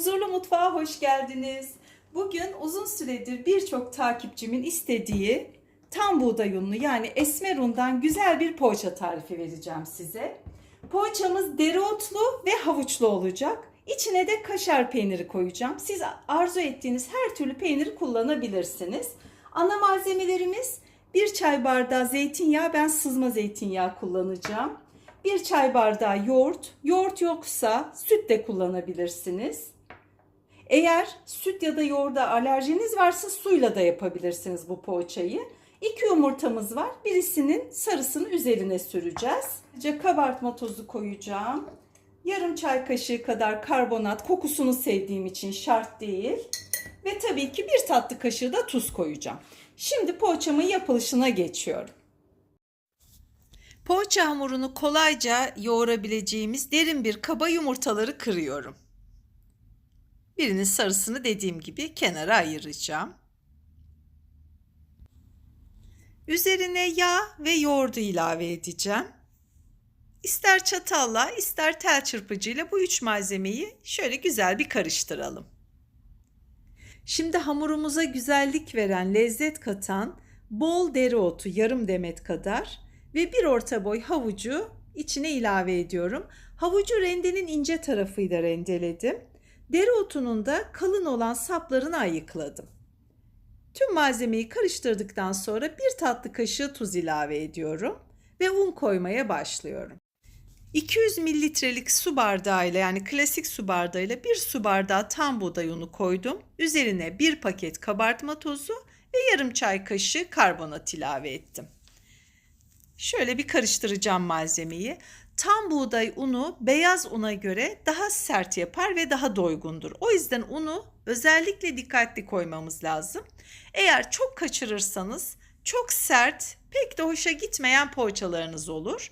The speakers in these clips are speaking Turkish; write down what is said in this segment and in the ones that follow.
Huzurlu Mutfağa hoş geldiniz. Bugün uzun süredir birçok takipçimin istediği tam buğday unlu yani esmer undan güzel bir poğaça tarifi vereceğim size. Poğaçamız dereotlu ve havuçlu olacak. İçine de kaşar peyniri koyacağım. Siz arzu ettiğiniz her türlü peyniri kullanabilirsiniz. Ana malzemelerimiz bir çay bardağı zeytinyağı, ben sızma zeytinyağı kullanacağım. Bir çay bardağı yoğurt, yoğurt yoksa süt de kullanabilirsiniz. Eğer süt ya da yoğurda alerjiniz varsa suyla da yapabilirsiniz bu poğaçayı. İki yumurtamız var. Birisinin sarısını üzerine süreceğiz. Ayrıca kabartma tozu koyacağım. Yarım çay kaşığı kadar karbonat kokusunu sevdiğim için şart değil. Ve tabii ki bir tatlı kaşığı da tuz koyacağım. Şimdi poğaçamın yapılışına geçiyorum. Poğaça hamurunu kolayca yoğurabileceğimiz derin bir kaba yumurtaları kırıyorum. Birinin sarısını dediğim gibi kenara ayıracağım. Üzerine yağ ve yoğurdu ilave edeceğim. İster çatalla, ister tel çırpıcıyla bu üç malzemeyi şöyle güzel bir karıştıralım. Şimdi hamurumuza güzellik veren, lezzet katan bol dereotu yarım demet kadar ve bir orta boy havucu içine ilave ediyorum. Havucu rendenin ince tarafıyla rendeledim. Dereotunun da kalın olan saplarını ayıkladım. Tüm malzemeyi karıştırdıktan sonra bir tatlı kaşığı tuz ilave ediyorum ve un koymaya başlıyorum. 200 mililitrelik su bardağıyla yani klasik su bardağıyla bir su bardağı tam buğday unu koydum. Üzerine bir paket kabartma tozu ve yarım çay kaşığı karbonat ilave ettim. Şöyle bir karıştıracağım malzemeyi. Tam buğday unu beyaz una göre daha sert yapar ve daha doygundur. O yüzden unu özellikle dikkatli koymamız lazım. Eğer çok kaçırırsanız çok sert, pek de hoşa gitmeyen poğaçalarınız olur.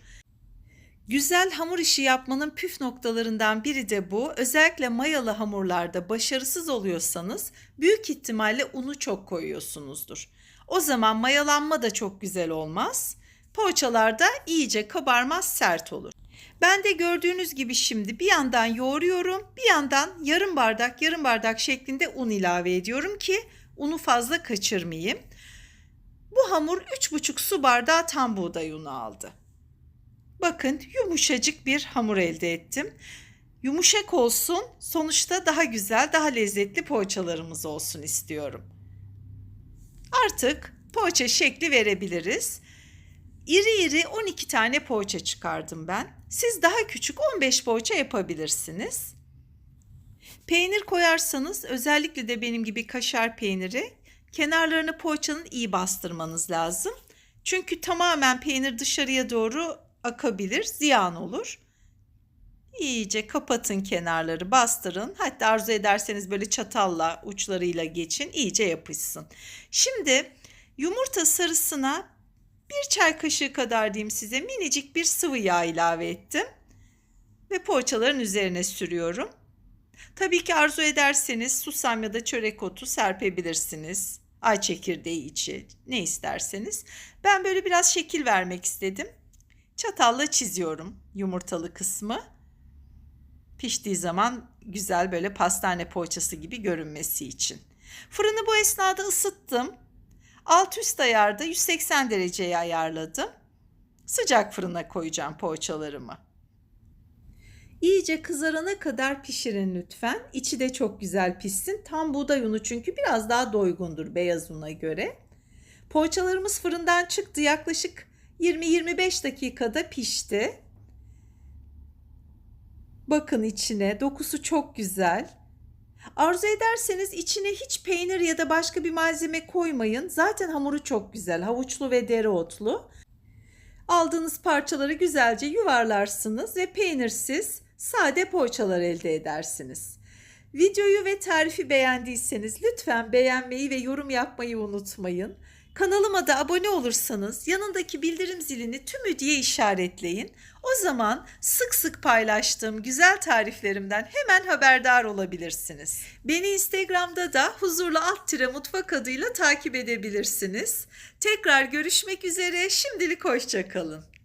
Güzel hamur işi yapmanın püf noktalarından biri de bu. Özellikle mayalı hamurlarda başarısız oluyorsanız büyük ihtimalle unu çok koyuyorsunuzdur. O zaman mayalanma da çok güzel olmaz. Poğaçalar da iyice kabarmaz, sert olur. Ben de gördüğünüz gibi şimdi bir yandan yoğuruyorum, bir yandan yarım bardak yarım bardak şeklinde un ilave ediyorum ki unu fazla kaçırmayayım. Bu hamur 3,5 su bardağı tam buğday unu aldı. Bakın yumuşacık bir hamur elde ettim. Yumuşak olsun, sonuçta daha güzel, daha lezzetli poğaçalarımız olsun istiyorum. Artık poğaça şekli verebiliriz. İri iri 12 tane poğaça çıkardım ben. Siz daha küçük 15 poğaça yapabilirsiniz. Peynir koyarsanız özellikle de benim gibi kaşar peyniri kenarlarını poğaçanın iyi bastırmanız lazım. Çünkü tamamen peynir dışarıya doğru akabilir, ziyan olur. İyice kapatın kenarları, bastırın. Hatta arzu ederseniz böyle çatalla uçlarıyla geçin, iyice yapışsın. Şimdi yumurta sarısına bir çay kaşığı kadar diyeyim size minicik bir sıvı yağ ilave ettim. Ve poğaçaların üzerine sürüyorum. Tabii ki arzu ederseniz susam ya da çörek otu serpebilirsiniz. Ay çekirdeği içi ne isterseniz. Ben böyle biraz şekil vermek istedim. Çatalla çiziyorum yumurtalı kısmı. Piştiği zaman güzel böyle pastane poğaçası gibi görünmesi için. Fırını bu esnada ısıttım. Alt üst ayarda 180 dereceye ayarladım. Sıcak fırına koyacağım poğaçalarımı. İyice kızarana kadar pişirin lütfen. İçi de çok güzel pişsin. Tam buğday unu çünkü biraz daha doygundur beyaz una göre. Poğaçalarımız fırından çıktı. Yaklaşık 20-25 dakikada pişti. Bakın içine dokusu çok güzel. Arzu ederseniz içine hiç peynir ya da başka bir malzeme koymayın. Zaten hamuru çok güzel. Havuçlu ve dereotlu. Aldığınız parçaları güzelce yuvarlarsınız ve peynirsiz sade poğaçalar elde edersiniz. Videoyu ve tarifi beğendiyseniz lütfen beğenmeyi ve yorum yapmayı unutmayın. Kanalıma da abone olursanız yanındaki bildirim zilini tümü diye işaretleyin. O zaman sık sık paylaştığım güzel tariflerimden hemen haberdar olabilirsiniz. Beni Instagram'da da huzurlu alt tire mutfak adıyla takip edebilirsiniz. Tekrar görüşmek üzere şimdilik hoşçakalın.